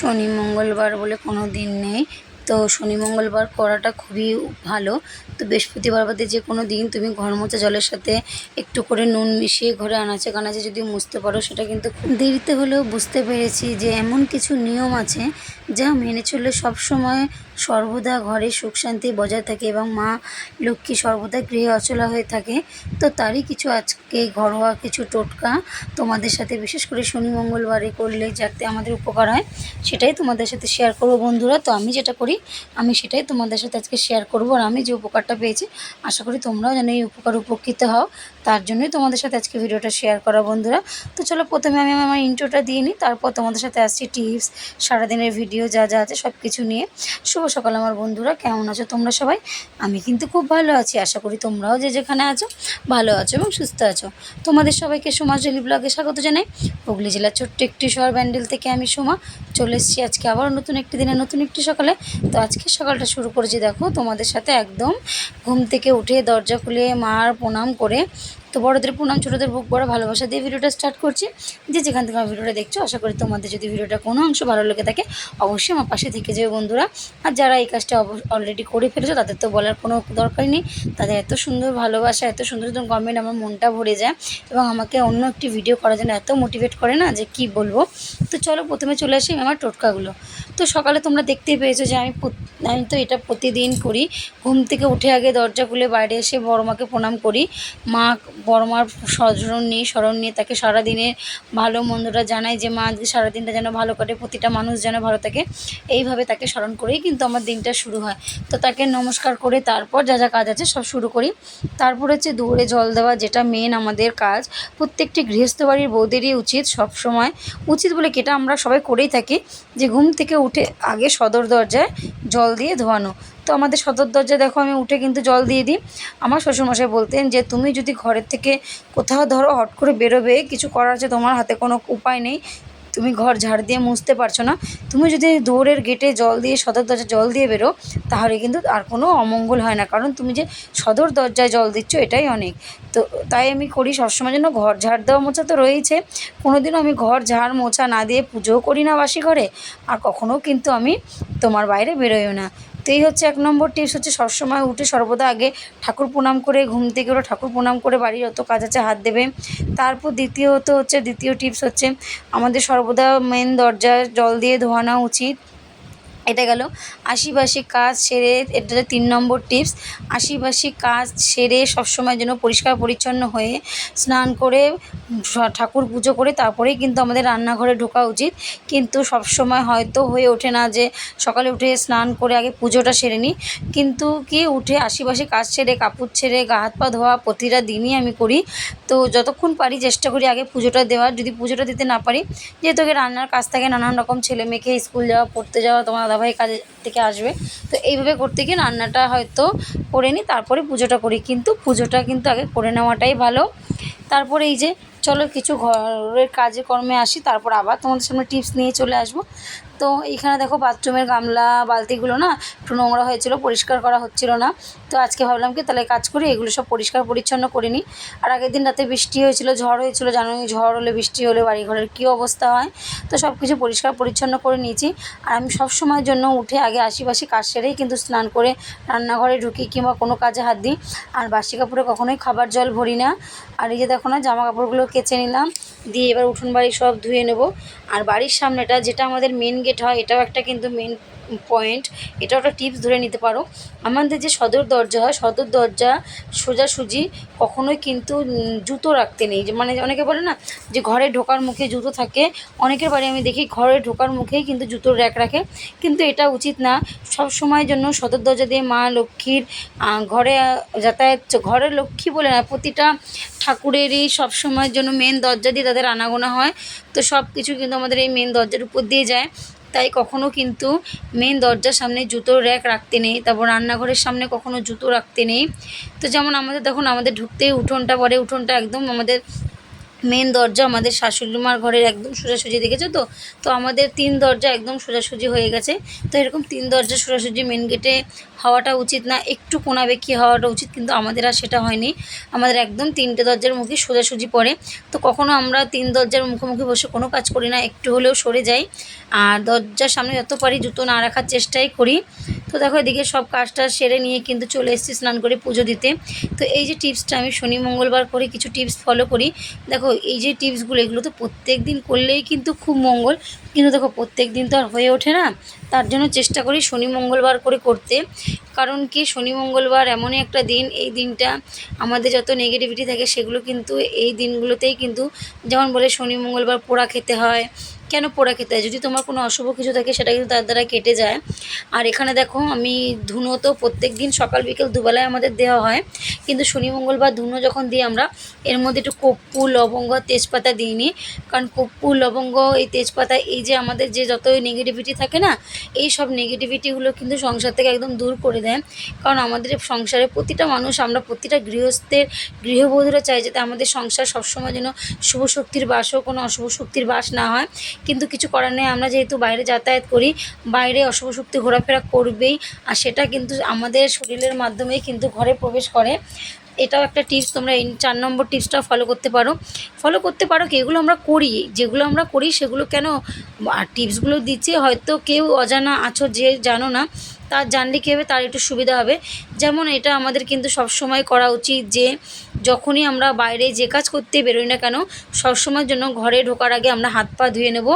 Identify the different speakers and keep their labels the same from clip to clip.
Speaker 1: শনি মঙ্গলবার বলে কোনো দিন নেই। তো শনি মঙ্গলবার করাটা খুবই ভালো। তো বৃহস্পতিবার বাদে যে কোনো দিন তুমি ঘর মোছা জলের সাথে একটু করে নুন মিশিয়ে ঘরে আনাচে কানাচে যদি মুছতে পারো, সেটা কিন্তু খুব দেরিতে হলেও বুঝতে পেরেছি যে এমন কিছু নিয়ম আছে যা মেনে চললে সবসময় সর্বদা ঘরে সুখ শান্তি বজায় থাকে এবং মা লক্ষ্মী সর্বদা গৃহে অচলা হয়ে থাকে। তো তারই কিছু আজকে ঘরোয়া কিছু টোটকা তোমাদের সাথে, বিশেষ করে শনি মঙ্গলবারে করলে যাতে আমাদের উপকার হয়, সেটাই তোমাদের সাথে শেয়ার করব বন্ধুরা। তো আমি যেটা করি, আমি সেটাই তোমাদের সাথে আজকে শেয়ার করব। আর আমি যে উপকারটা পেয়েছি, আশা করি তোমরাও যেন এই উপকার উপকৃত হও। তার জন্যই তোমাদের সাথে আজকে ভিডিওটা শেয়ার করা বন্ধুরা। তো চলো প্রথমে আমি আমার ইন্ট্রোটা দিয়ে নিই, তারপর তোমাদের সাথে আসছি টিপস সারাদিনের ভিডিও যা যা আছে সব কিছু নিয়ে। শুভ সকাল আমার বন্ধুরা, কেমন আছো তোমরা সবাই? আমি কিন্তু খুব ভালো আছি, আশা করি তোমরাও যে যেখানে আছো, ভালো আছো এবং সুস্থ আছো। তোমাদের সবাইকে সমাজ ডেলি ব্লগে স্বাগত জানাই। হুগলি জেলার ছোট্ট একটি শহর ব্যান্ডেল থেকে আমি সোমা। চলে এসেছি আজকে আবার নতুন একটি দিনে, নতুন একটি সকালে। তো আজকে সকালটা শুরু করেছি দেখো, তোমাদের সাথে একদম ঘুম থেকে উঠে দরজা খুলে মার প্রণাম করে তো বড়দের প্রণাম ছোটোদের বুক বড় ভালোবাসা দিয়ে ভিডিওটা স্টার্ট করছি। যে যেখান থেকে আমার ভিডিওটা দেখছ, আশা করি তোমাদের যদি ভিডিওটা কোনো অংশ ভালো লেগে থাকে, অবশ্যই আমার পাশে থেকে যাবে বন্ধুরা। আর যারা এই কাজটা অলরেডি করে ফেলেছো, তাদের তো বলার কোনো দরকারই নেই। তাদের এত সুন্দর ভালোবাসা, এত সুন্দর সুন্দর কমেন্ট আমার মনটা ভরে যায় এবং আমাকে অন্য একটি ভিডিও করার জন্য এত মোটিভেট করে না যে কি বলব। তো চলো প্রথমে চলে আসি আমার টোটকাগুলো। তো সকালে তোমরা দেখতেই পেয়েছ যে আমি আমি তো এটা প্রতিদিন করি। ঘুম থেকে উঠে আগে দরজা খুলে বাইরে এসে বড় মাকে প্রণাম করি। মা বড় মার স্মরণ নিই স্মরণ নিয়ে তাকে সারাদিনে ভালো মন্দটা জানাই যে, মা, আজকে সারাদিনটা যেন ভালো কাটে, প্রতিটা মানুষ যেন ভালো থাকে। এইভাবে তাকে স্মরণ করেই কিন্তু আমার দিনটা শুরু হয়। তো তাকে নমস্কার করে তারপর যা যা কাজ আছে সব শুরু করি। তারপর হচ্ছে দৌড়ে জল দেওয়া যেটা মেন আমাদের কাজ। প্রত্যেকটি গৃহস্থ বাড়ির বৌদেরই উচিত সব সময় উচিত বলে কেটা আমরা সবাই করেই থাকি যে, ঘুম থেকে উঠে আগে সদর দরজায় জল দিয়ে ধোয়ানো। তো আমাদের সদর দরজায় দেখো আমি উঠে কিন্তু জল দিয়ে দিই। আমার শ্বশুরমশাই বলতেন যে, তুমি যদি ঘরের থেকে কোথাও ধরো, হট করে বেরোবে, কিছু করার আছে, তোমার হাতে কোনো উপায় নেই তুমি ঘর ঝাড় দিয়ে মুছতে পারছ না, তুমি যদি দৌড়ের গেটে জল দিয়ে, সদর দরজায় জল দিয়ে বেরো, তাহলে কিন্তু আর কোনো অমঙ্গল হয় না। কারণ তুমি যে সদর দরজায় জল দিচ্ছ, এটাই অনেক। তো তাই আমি করি সবসময় জন্য ঘর ঝাড় দেওয়া মোছা তো রয়েছে কোনো দিনও আমি ঘর ঝাড় মোছা না দিয়ে পুজোও করি না বাসি ঘরে আর কখনও কিন্তু আমি তোমার বাইরে বেরোইও না। তো এই হচ্ছে এক নম্বর টিপস হচ্ছে সবসময় উঠে সর্বদা আগে ঠাকুর প্রণাম করে, ঘুম থেকে ওরা ঠাকুর প্রণাম করে বাড়ির যত কাজ আছে হাত দেবে। তারপর দ্বিতীয়ত হচ্ছে, দ্বিতীয় টিপস হচ্ছে, আমাদের সর্বদা মেন দরজায় জল দিয়ে ধোয়ানো উচিত। এটা গেল। আশিবাসি কাজ সেরে এটা তিন নম্বর টিপস। আশিবাসি কাজ সেরে সবসময় যেন পরিষ্কার পরিচ্ছন্ন হয়ে স্নান করে ঠাকুর পুজো করে তারপরেই কিন্তু আমাদের রান্নাঘরে ঢোকা উচিত। কিন্তু সবসময় হয়তো হয়ে ওঠে না যে সকালে উঠে স্নান করে আগে পুজোটা সেরে নিই। কিন্তু কি উঠে আশিবাসি কাজ ছেড়ে কাপড় ছেড়ে, গা হাত পা ধোয়া প্রতিটা দিনই আমি করি। তো যতক্ষণ পারি চেষ্টা করি আগে পুজোটা দেওয়ার। যদি পুজোটা দিতে না পারি, যেহেতু রান্নার কাজ থাকে, নানান রকম ছেলে মেয়েকে স্কুল যাওয়া, পড়তে যাওয়া, তোমার দাদাভাই কাজে থেকে আসবে। তো এইভাবে করতে গিয়ে রান্নাটা হয়তো করে নিই তারপরে পুজোটা করি। কিন্তু পুজোটা কিন্তু আগে করে নেওয়াটাই ভালো। তারপরে এই যে, চলো কিছু ঘরের কাজে কর্মে আসি, তারপর আবার তোমাদের সামনে টিপস নিয়ে চলে আসব। তো এইখানে দেখো বাথরুমের গামলা, বালতিগুলো না একটু নোংরা হয়েছিল, পরিষ্কার করা হচ্ছিল না। তো আজকে ভাবলাম কি তাহলে কাজ করি, এগুলো সব পরিষ্কার পরিচ্ছন্ন করে নিই। আর আগের দিন রাতে বৃষ্টি হয়েছিল, ঝড় হয়েছিল জানোই ঝড় হলে বৃষ্টি হলে বাড়ি ঘরের কী অবস্থা হয়? তো সব কিছু পরিষ্কার পরিচ্ছন্ন করে নিয়েছি। আর আমি সব সময়ের জন্য উঠে আগে আশিপাশি কাজ সেরেই কিন্তু স্নান করে রান্নাঘরে ঢুকি কিংবা কোনো কাজে হাত দিই। আর বাসি কাপড়ে কখনোই খাবার জল ভরি না। আর এই যে দেখো না জামা কাপড়গুলো কেচে নিলাম, দিয়ে এবার উঠোন বাড়ি সব ধুয়ে নেব। আর বাড়ির সামনেটা যেটা আমাদের মেন গেট হয়, এটাও একটা কিন্তু মেন পয়েন্ট এটাও একটা টিপস ধরে নিতে পারো। আমাদের যে সদর দরজা হয়, সদর দরজা সোজাসুজি কখনোই কিন্তু জুতো রাখতে নেই। যে মানে অনেকে বলে না যে ঘরে ঢোকার মুখে জুতো থাকে। অনেকের বাড়ি আমি দেখি ঘরে ঢোকার মুখেই কিন্তু জুতোর র্যাক রাখে। কিন্তু এটা উচিত না। সব সময়ের জন্য সদর দরজা দিয়ে মা লক্ষ্মীর ঘরে যাতায়াত ঘরের লক্ষ্মী বলে না, প্রতিটা ঠাকুরেরই সব সময়ের জন্য মেন দরজা দিয়ে তাদের আনাগোনা হয়। তো সব কিছু কিন্তু আমাদের এই মেন দরজার উপর দিয়ে যায়। তাই কখনও কিন্তু মেন দরজার সামনে জুতোর র্যাক রাখতে নেই, তারপর রান্নাঘরের সামনে কখনও জুতো রাখতে নেই। তো যেমন আমাদের, দেখুন আমাদের ঢুকতেই উঠোনটা পরে, উঠোনটা একদম আমাদের মেন দরজা আমাদের শাশুড়ি মার ঘরের একদম সোজাসুজি দেখেছ তো? তো আমাদের তিন দরজা একদম সোজাসুজি হয়ে গেছে। তো এরকম তিন দরজা সোজাসুজি মেন গেটে হওয়াটা উচিত না। একটু কোনা হওয়াটা উচিত, কিন্তু আমাদের আর সেটা হয়নি। আমাদের একদম তিনটে দরজার মুখে সোজাসুজি পড়ে। তো কখনো আমরা তিন দরজার মুখোমুখি বসে কোনো কাজ করি না, একটু হলেও সরে যাই। আর দরজার সামনে যত পারি জুতো না রাখার চেষ্টাই করি। তো দেখো এদিকে সব কাজটা সেরে নিয়ে কিন্তু চলে এসেছি স্নান করে পুজো দিতে। তো এই যে টিপসটা আমি শনি মঙ্গলবার করে কিছু টিপস ফলো করি। দেখো এই যে টিপসগুলো এগুলো তো প্রত্যেক দিন করলেই কিন্তু খুব মঙ্গল। কিন্তু দেখো প্রত্যেক দিন তো আর হয়ে ওঠে না। তার জন্য চেষ্টা করি শনি মঙ্গলবার করে করতে। কারণ কি শনি মঙ্গলবার এমনই একটা দিন, এই দিনটা আমাদের যত নেগেটিভিটি থাকে সেগুলো কিন্তু এই দিনগুলোতেই কিন্তু যেমন বলে শনি মঙ্গলবার পোড়া খেতে হয়। কেন পোড়া খেতে হয়? যদি তোমার কোনো অশুভ কিছু থাকে সেটা কিন্তু তার দ্বারা কেটে যায়। আর এখানে দেখো আমি ধুনো তো প্রত্যেক দিন সকাল, বিকেল দুবেলায় আমাদের দেওয়া হয়। কিন্তু শনি মঙ্গলবার ধুনো যখন দিই আমরা, এর মধ্যে একটু কপ্পু, লবঙ্গ, তেজপাতা দিই নি কারণ কপ্পু, লবঙ্গ, এই তেজপাতা, এই যে আমাদের যে যত নেগেটিভিটি থাকে না এই সব নেগেটিভিটিগুলো কিন্তু সংসার থেকে একদম দূর করে দেয়। কারণ আমাদের সংসারে প্রতিটা মানুষ, আমরা প্রতিটা গৃহস্থের গৃহবধূরা চাই যাতে আমাদের সংসার সবসময় যেন শুভ শক্তির বাস হোক, কোনো অশুভ শক্তির বাস না হয়। কিন্তু কিছু করার নেই, আমরা যেহেতু বাইরে যাতায়াত করি, বাইরে অশুভ শক্তি ঘোরাফেরা করবেই। আর সেটা কিন্তু আমাদের শরীরের মাধ্যমেই কিন্তু ঘরে প্রবেশ করে। এটাও একটা টিপস তোমরা এই চার নম্বর টিপসটা ফলো করতে পারো। ফলো করতে পারো কি, এগুলো আমরা করি, যেগুলো আমরা করি সেগুলো কেন টিপসগুলো দিচ্ছি, হয়তো কেউ অজানা আছো যে জানো না তার জানলে কী হবে, তার একটু সুবিধা হবে। যেমন এটা আমাদের কিন্তু সবসময় করা উচিত যে যখনই আমরা বাইরে যে কাজ করতে বেরোই না কেন, সবসময়ের জন্য ঘরে ঢোকার আগে আমরা হাত পা ধুয়ে নেব।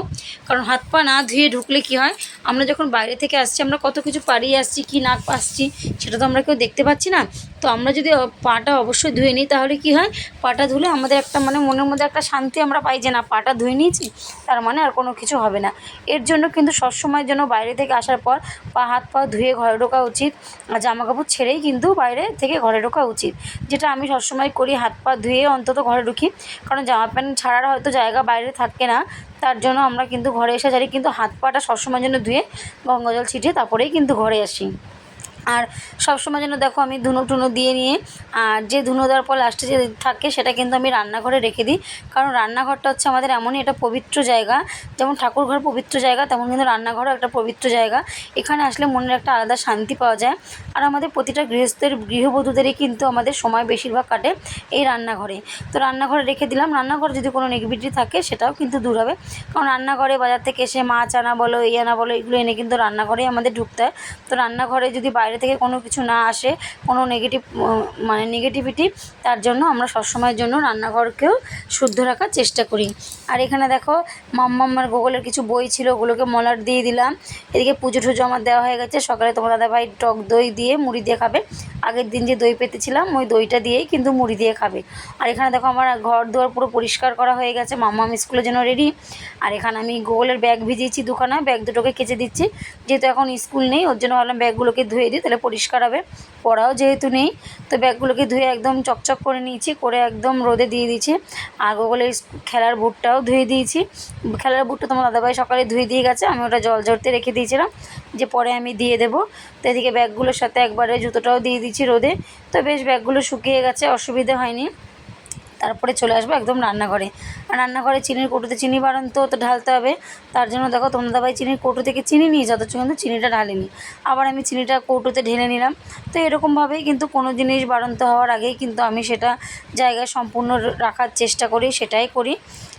Speaker 1: কারণ হাত পা না ধুয়ে ঢুকলে কি হয়, আমরা যখন বাইরে থেকে আসছি, আমরা কত কিছু পাড়িয়ে আসছি, কি না আসছি, সেটা তো আমরা কেউ দেখতে পাচ্ছি না। তো আমরা যদি পাটা অবশ্যই ধুয়ে নিই, তাহলে কি হয়, পাটা ধুলে আমাদের একটা মানে মনের মধ্যে একটা শান্তি আমরা পাই যে না, পাটা ধুয়ে নিয়েছি, তার মানে আর কোনো কিছু হবে না। এর জন্য কিন্তু সবসময়ের জন্য বাইরে থেকে আসার পর পা, হাত পা ধুয়ে ঘরে ঢোকা উচিত। আর জামা কাপড় ছেড়েই কিন্তু বাইরে থেকে ঘরে ঢোকা উচিত। যেটা আমি সবসময় করি, হাত পা ধুয়ে অন্তত ঘরে ঢুকি। কারণ জামা প্যান্ট ছাড়ার হয়তো জায়গা বাইরে থাকে না। তার জন্য আমরা কিন্তু ঘরে এসে যাই কিন্তু হাত পাটা সবসময়ের জন্য ধুয়ে গঙ্গাজল ছিটিয়ে তারপরেই কিন্তু ঘরে আসি। আর সবসময় যেন দেখো আমি ধুনো টুনো দিয়ে নিয়ে, আর যে ধুনো দেওয়ার পর লাস্টে যে থাকে সেটা কিন্তু আমি রান্নাঘরে রেখে দিই। কারণ রান্নাঘরটা হচ্ছে আমাদের এমনই একটা পবিত্র জায়গা। যেমন ঠাকুর ঘর পবিত্র জায়গা, তেমন কিন্তু রান্নাঘরও একটা পবিত্র জায়গা। এখানে আসলে মনের একটা আলাদা শান্তি পাওয়া যায়। আর আমাদের প্রতিটা গৃহস্থের, গৃহবধূদেরই কিন্তু আমাদের সময় বেশিরভাগ কাটে এই রান্নাঘরে। তো রান্নাঘরে রেখে দিলাম। রান্নাঘরে যদি কোনো নেগেটিভিটি থাকে, সেটাও কিন্তু দূর হবে। কারণ রান্নাঘরে বাজার থেকে এসে মাছ আনা বলো, এই আনা বলো, এগুলো এনে কিন্তু রান্নাঘরেই আমাদের ঢুকতে হয়। তো রান্নাঘরে যদি বাইরে থেকে কোনো কিছু না আসে, কোনো নেগেটিভ মানে নেগেটিভিটি তার জন্য আমরা সবসময়ের জন্য রান্নাঘরকেও শুদ্ধ রাখার চেষ্টা করি। আর এখানে দেখো মাম্মাম্মার গুগলের কিছু বই ছিল, ওগুলোকে মলাট দিয়ে দিলাম। এদিকে পুজো টুজো আমার দেওয়া হয়ে গেছে। সকালে তোমার দাদাভাই টক দই দিয়ে মুড়ি দিয়ে খাবে। আগের দিন যে দই পেতেছিলাম, ওই দইটা দিয়েই কিন্তু মুড়ি দিয়ে খাবে। আর এখানে দেখো, আমার ঘর দুয়ার পুরো পরিষ্কার করা হয়ে গেছে। মাম্মাম স্কুলের জন্য রেডি। আর এখানে আমি গুগলের ব্যাগ ভিজিয়েছি দুখানা, ব্যাগ দুটোকে কেচে দিচ্ছি। যেহেতু এখন স্কুল নেই, ওর জন্য ভাবলাম ব্যাগগুলোকে ধুয়ে দিই। তাহলে পরিষ্কার হবে। পড়াও যেহেতু নেই, তো ব্যাগগুলোকে ধুয়ে একদম চকচক করে নিয়েছি, করে একদম রোদে দিয়ে দিয়েছি। আর গুগলের খেলার বুটটাও ধুয়ে দিয়েছি। খেলার বুটটা তোমার দাদাভাই সকালে ধুয়ে দিয়ে গেছে, আমি ওটা জল ঝরতে রেখে দিয়েছিলাম, যে পরে আমি দিয়ে দেবো। তো এদিকে ব্যাগগুলোর সাথে একবারে জুতোটাও দিয়ে দিয়েছি রোদে। তো বেশ ব্যাগগুলো শুকিয়ে গেছে, অসুবিধা হয়নি। তারপরে চলে আসব একদম রান্নাঘরে। রান্নাঘরে চিনির কৌটোতে চিনি বাড়ান তো তো ঢালতে হবে। তার জন্য দেখো তোমরা দাবাই চিনির কৌটো থেকে চিনি নিয়ে যত কিন্তু চিনিটা ঢালিনি। আবার আমি চিনিটা কৌটোতে ঢেলে নিলাম। তো এরকমভাবেই কিন্তু কোনো জিনিস বাড়ন্ত হওয়ার আগেই কিন্তু আমি সেটা জায়গায় সম্পূর্ণ রাখার চেষ্টা করি, সেটাই করি।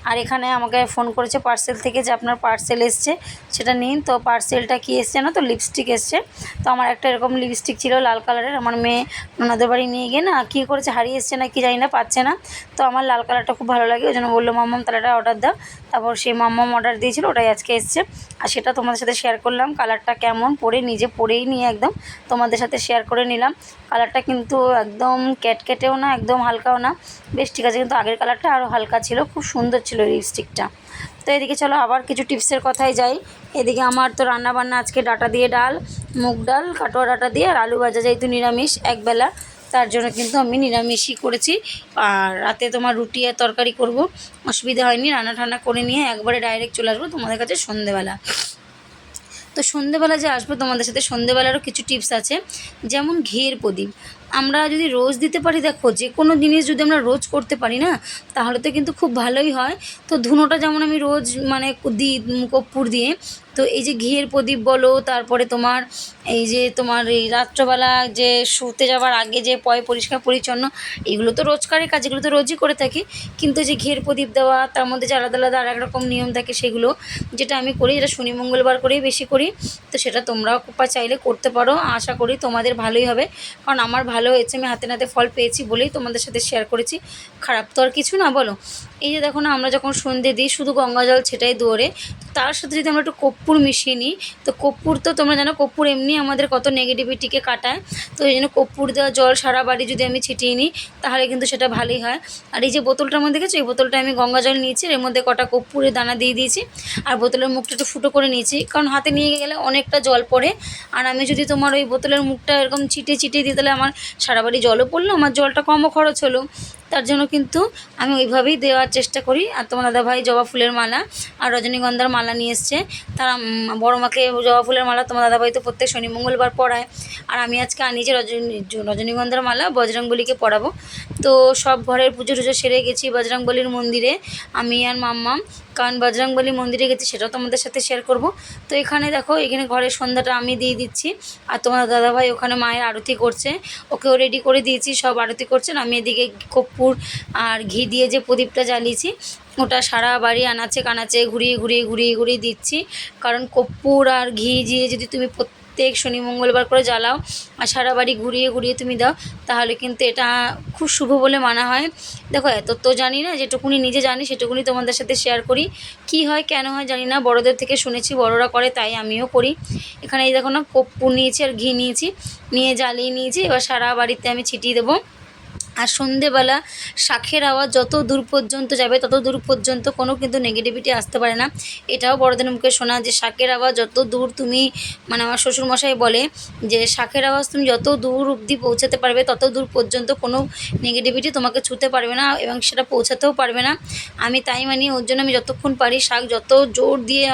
Speaker 1: আর এখানে আমাকে ফোন করেছে পার্সেল থেকে যে আপনার পার্সেল এসছে, সেটা নিন। তো পার্সেলটা কী এসছে না তো? লিপস্টিক এসছে। তো আমার একটা এরকম লিপস্টিক ছিল লাল কালারের। আমার মেয়ে ওনাদের বাড়ি নিয়ে গিয়ে না কী করেছে, হারিয়ে এসছে না কি জানি না, পাচ্ছে না। তো আমার লাল কালারটা খুব ভালো লাগে, ওই জন্য বলল মাম্মাম তাহলে এটা অর্ডার দাও। তারপর সেই মাম্মাম অর্ডার দিয়েছিল, ওটাই আজকে এসছে। আর সেটা তোমাদের সাথে শেয়ার করলাম কালারটা কেমন পরে নিজে পরেই নিয়ে একদম তোমাদের সাথে শেয়ার করে নিলাম। কালারটা কিন্তু একদম ক্যাটকেটেও না, একদম হালকাও না। বেশ ঠিক আছে, কিন্তু আগের কালারটা আরও হালকা ছিল, খুব সুন্দর ছিল লিপস্টিকটা তো এদিকে চলো আবার কিছু টিপসের কথাই যাই। এদিকে আমার তো রান্না বান্না আজকে ডাটা দিয়ে ডাল, মুগ ডাল, কাটোয়া ডাটা দিয়ে আর আলু ভাজা যেহেতু নিরামিষ একবেলা তার জন্য কিন্তু আমি নিরামিষই করেছি। আর রাতে তোমার রুটি আর তরকারি করব। অসুবিধা হয়নি, রান্না ঠান্না করে নিয়ে একবারে ডাইরেক্ট চলে আসব তোমাদের কাছে সন্ধেবেলা। তো সন্ধেবেলা যে আসব তোমাদের সাথে, সন্ধেবেলারও কিছু টিপস আছে। যেমন ঘিয়ের প্রদীপ। আমরা যদি রোজ দিতে পারি, দেখো যে কোনো জিনিস যদি আমরা রোজ করতে পারি না, তাহলে তো কিন্তু খুব ভালোই হয়। তো ধুনোটা যেমন আমি রোজ মানে দিই কর্পূর দিয়ে তো এই যে ঘিয়ের প্রদীপ বলো, তারপরে তোমার এই যে তোমার এই রাত্রবেলা যে শুতে যাওয়ার আগে যে পয় পরিষ্কার পরিচ্ছন্ন, এগুলো তো রোজকারের কাজ, এগুলো তো রোজই করে থাকি। কিন্তু যে ঘিয়ের প্রদীপ দেওয়া, তার মধ্যে যে আলাদা আলাদা আর এক রকম নিয়ম থাকে সেগুলো, যেটা আমি করি, যেটা শনি মঙ্গলবার করেই বেশি করি, তো সেটা তোমরাও চাইলে করতে পারো। আশা করি তোমাদের ভালোই হবে। কারণ আমার ভালো হয়েছে আমি হাতে নাতে ফল পেয়েছি বলেই তোমাদের সাথে শেয়ার করেছি। খারাপ তো আর কিছু না, বলো। এই যে দেখো না, আমরা যখন সন্ধে দিই, শুধু গঙ্গা জল ছেটাই দৌড়ে তার সাথে যদি আমরা একটু কর্পূর মিশিয়ে নিই, তো কর্পূর তো তোমরা জানো, কর্পূর এমনি আমাদের কত নেগেটিভিটিকে কাটায়। তো এই জন্য কর্পূর দেওয়া জল সারা বাড়ি যদি আমি ছিটিয়ে নিই, তাহলে কিন্তু সেটা ভালোই হয়। আর এই যে বোতলটার মধ্যে দেখেছ, এই বোতলটা আমি গঙ্গা জল নিয়েছি, এর মধ্যে কটা কর্পূরের দানা দিয়ে দিয়েছি, আর বোতলের মুখটা একটু ফুটো করে নিয়েছি, কারণ হাতে নিয়ে গেলে অনেকটা জল পড়ে। আর আমি যদি তোমার ওই বোতলের মুখটা এরকম ছিটিয়ে ছিটিয়ে দিই, তাহলে আমার সারা বাড়ি জলও পড়ল, আমার জলটা কমও খরচ হলো। তার জন্য কিন্তু আমি ওইভাবেই দেওয়ার চেষ্টা করি। আর তোমার দাদাভাই জবা ফুলের মালা আর রজনীগন্ধার মালা নিয়ে এসছে। তারা বড় মাকে জবা ফুলের মালা তোমার দাদাভাই তো প্রত্যেক শনি মঙ্গলবার পড়ায়। আর আমি আজকে আনিয়েছি রজনী, রজনীগন্ধার মালা বজরংবলিকে পড়াবো। তো সব ঘরের পুজো টুজো সেরে গেছি বজরংবলির মন্দিরে। আমি আর মাম্মাম কারণ বজরংবলী মন্দিরে গেছি, সেটাও তোমাদের সাথে শেয়ার করব। তো এখানে দেখো, এখানে ঘরের সন্ধ্যাটা আমি দিয়ে দিচ্ছি। আর তোমার দাদাভাই ওখানে মায়ের আরতি করছে। ওকেও রেডি করে দিয়েছি, সব আরতি করছেন আমি এদিকে কর্পূর আর ঘি দিয়ে যে প্রদীপটা জ্বালিয়েছি, ওটা সারা বাড়ি আনাচে কানাচে ঘুরিয়ে ঘুরিয়ে ঘুরিয়ে ঘুরিয়ে দিচ্ছি। কারণ কর্পূর আর ঘি দিয়ে যদি তুমি শনি, মঙ্গলবার করে জ্বালাও আর সারা বাড়ি ঘুরিয়ে ঘুরিয়ে তুমি দাও, তাহলে কিন্তু এটা খুব শুভ বলে মানা হয়। দেখো, এত তো জানি না, যেটুকুনি নিজে জানি সেটুকুনি তোমাদের সাথে শেয়ার করি। কি হয়, কেন হয় জানি না, বড়দের থেকে শুনেছি, বড়রা করে, তাই আমিও করি। এখানে এই দেখো না, কপ্পু নিয়েছি আর ঘি নিয়েছি, নিয়ে জ্বালিয়ে নিয়েছি, এবার সারা বাড়িতে আমি ছিটিয়ে দেবো। আর সন্ধেবেলা শাঁখের আওয়াজ যত দূর পর্যন্ত যাবে, তত দূর পর্যন্ত কোনো কিন্তু নেগেটিভিটি আসতে পারে না। এটাও বড়দের মুখে শোনা যে শাঁখের আওয়াজ যত দূর তুমি মানে আমার শ্বশুরমশাই বলে যে শাঁখের আওয়াজ তুমি যত দূর অবধি পৌঁছাতে পারবে, তত দূর পর্যন্ত কোনো নেগেটিভিটি তোমাকে ছুতে পারবে না এবং সেটা পৌঁছাতেও পারবে না। আমি তাই মানি, ওর জন্য আমি যতক্ষণ পারি শাঁখ যত জোর দিয়ে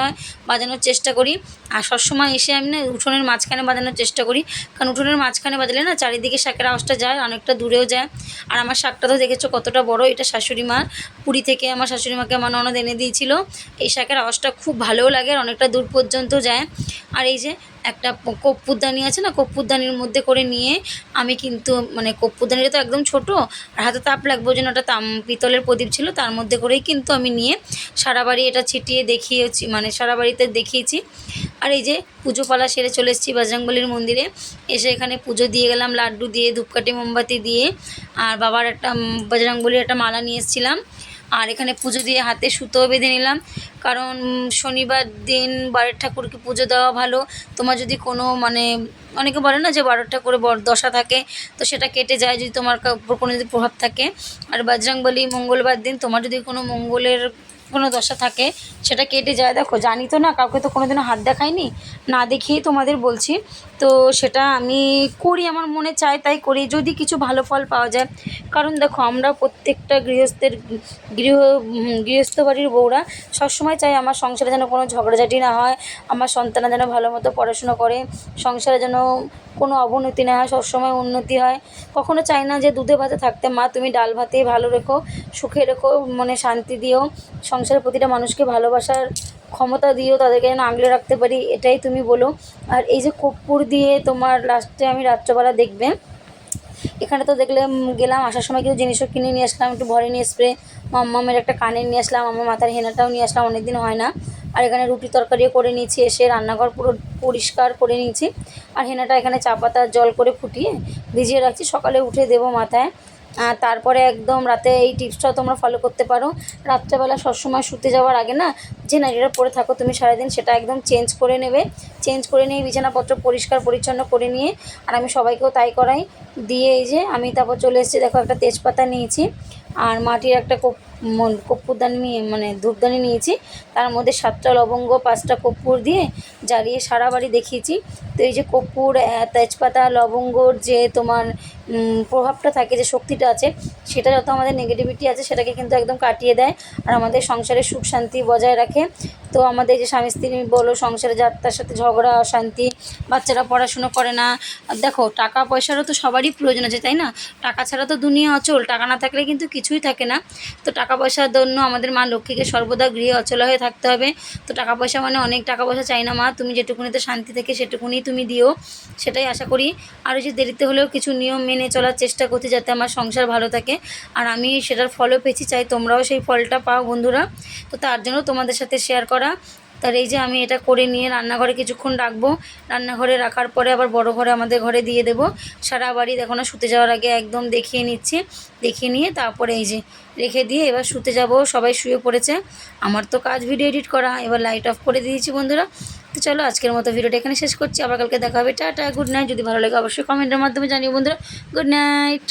Speaker 1: বাজানোর চেষ্টা করি। আর সবসময় এসে আমি না উঠোনের মাঝখানে বাজানোর চেষ্টা করি। কারণ উঠোনের মাঝখানে বাজালে না চারিদিকে শাঁখের আওয়াজটা যায়, অনেকটা দূরেও যায়। আর আমার শাকটা তো দেখেছ কতটা বড়, এটা শাশুড়ি মা, পুরী থেকে আমার শাশুড়ি মাকে আমার ননদ এনে দিয়েছিল। এই শাকের আওয়াজটা খুব ভালোও লাগে আর অনেকটা দূর পর্যন্ত যায়। আর এই যে একটা কর্পূরদানি আছে না কর্পূরদানির মধ্যে করে নিয়ে আমি কিন্তু মানে কর্পূরদানিটা তো একদম ছোট আর হাতে তাপ লাগবে ওই জন্য তাম পিতলের প্রদীপ ছিল তার মধ্যে করেই কিন্তু আমি নিয়ে সারা বাড়ি এটা ছিটিয়ে দেখিয়েছি মানে সারা বাড়িতে দেখিয়েছি। আর এই যে পুজো পালা সেরে চলে এসেছি বজরংবলির মন্দিরে এসে এখানে পুজো দিয়ে গেলাম লাড্ডু দিয়ে ধূপকাঠি মোমবাতি দিয়ে আর বাবার একটা উম, বজরংবলির একটা মালা নিয়ে এসেছিলাম। আর এখানে পুজো দিয়ে হাতে সুতোও বেঁধে নিলাম। কারণ শনিবার দিন বাড়ির ঠাকুরকে পুজো দেওয়া ভালো। তোমার যদি কোনো মানে অনেকে বলে না যে বারোটা করে বর দশা থাকে, তো সেটা কেটে যায় যদি তোমার উপর কোনো যদি প্রভাব থাকে। আর বজরংবলী মঙ্গলবার দিন তোমার যদি কোনো মঙ্গলের কোনো দশা থাকে, সেটা কেটে যায়। দেখো, জানি তো না, কাউকে তো কোনোদিনও হাত দেখায়নি। না দেখিয়েই তোমাদের বলছি। তো সেটা আমি করি, আমার মনে চায় তাই করি, যদি কিছু ভালো ফল পাওয়া যায়। কারণ দেখো, আমরা প্রত্যেকটা গৃহস্থের, গৃহ গৃহস্থ বাড়ির বউরা সবসময় চাই আমার সংসারে যেন কোনো ঝগড়াঝাটি না হয়, আমার সন্তানরা যেন ভালো মতো পড়াশুনো করে, সংসারে যেন কোনো অবনতি না হয়, সবসময় উন্নতি হয়। কখনো চাই না যে দুধে ভাতে থাকতে, মা, তুমি ডাল ভাতেই ভালো রেখো, সুখে রেখো, মনে শান্তি দিও। সংসারের প্রতিটা মানুষকে ভালোবাসার ক্ষমতা দিও তাদেরকে যেন আগলে রাখতে পারি, এটাই তুমি বলো। আর এই যে কর্পূর দিয়ে তোমার লাস্টে আমি রাত্রবেলা দেখবে, এখানে তো দেখলে গেলাম, আসার সময় কিছু জিনিসও কিনে নিয়ে আসলাম, একটু ভরে নিয়ে স্প্রে মাম্মামের একটা কানের নিয়ে আসলাম, আমার মাথার হেনাটাও নিয়ে আসলাম অনেক দিন হয় না। আর এখানে রুটি তরকারিও করে নিয়েছি, এসে রান্নাঘর পুরো পরিষ্কার করে নিয়েছি। আর হেনাটা এখানে চা পাতার জল করে ফুটিয়ে ভিজিয়ে রাখছি, সকালে উঠে দেবো মাথায়। আর তারপরে একদম রাতে এই টিপসটাও তোমরা ফলো করতে পারো। রাত্রেবেলা সবসময় শুতে যাওয়ার আগে না, যে নারীরা পরে থাকো তুমি সারাদিন সেটা একদম চেঞ্জ করে নেবে। চেঞ্জ করে নিয়ে বিছানাপত্র পরিষ্কার পরিচ্ছন্ন করে নিয়ে, আর আমি সবাইকেও তাই করাই। দিয়ে এই যে আমি তারপর চলে এসেছি, দেখো একটা তেজপাতা নিয়েছি, আর মাটির একটা কর্পূরদানি নিয়ে মানে ধূপদানি নিয়েছি। তার মধ্যে সাতটা লবঙ্গ, পাঁচটা কর্পূর দিয়ে জ্বালিয়ে সারা বাড়ি দেখিয়েছি। তো এই যে কর্পূর তেজপাতা, লবঙ্গর যে তোমার প্রভাবটা থাকে, যে শক্তিটা আছে, সেটা যত আমাদের নেগেটিভিটি আছে, সেটাকে কিন্তু একদম কাটিয়ে দেয় আর আমাদের সংসারে সুখ শান্তি বজায় রাখে। তো আমাদের যে স্বামী স্ত্রী বলো, সংসারে যাত্রার সাথে ঝগড়া, অশান্তি, বাচ্চারা পড়াশুনো করে না। দেখো, টাকা পয়সারও তো সবারই প্রয়োজন আছে, তাই না? টাকা ছাড়া তো দুনিয়া অচল, টাকা না থাকলে কিন্তু কিছুই থাকে না। তো টাকা পয়সার জন্য আমাদের মা লক্ষ্মীকে সর্বদা গৃহে অচল হয়ে থাকতে হবে। তো টাকা পয়সা মানে অনেক টাকা পয়সা চাই না মা। তুমি যেটুকুনিতে শান্তি থেকে সেটুকুনি তুমি দিও, সেটাই আশা করি। আর ওই যে দেরিতে হলেও কিছু নিয়ম মেনে চলার চেষ্টা করছি যাতে আমার সংসার ভালো থাকে। আর আমি সেটার ফলও পেয়েছি, চাই তোমরাও সেই ফলটা পাও বন্ধুরা। তো তার জন্য তোমাদের সাথে শেয়ার করা। তার এই যে আমি এটা করে নিয়ে রান্নাঘরে কিছুক্ষণ রাখব। রান্নাঘরে রাখার পরে আবার বড় ঘরে আমাদের ঘরে দিয়ে দেবো। সারা বাড়ি দেখো না, শুতে যাওয়ার আগে একদম দেখিয়ে নিচ্ছি। দেখিয়ে নিয়ে তারপরে এই যে রেখে দিয়ে এবার শুতে যাব। সবাই শুয়ে পড়েছে। আমার তো কাজ ভিডিও এডিট করা, এবার লাইট অফ করে দিয়েছি বন্ধুরা। তো চলো আজকের মতো ভিডিওটা এখানে শেষ করছি। আবার কালকে দেখা হবে। টাটা গুড নাইট যদি ভালো লাগে অবশ্যই কমেন্টের মাধ্যমে জানিও বন্ধুরা। Good night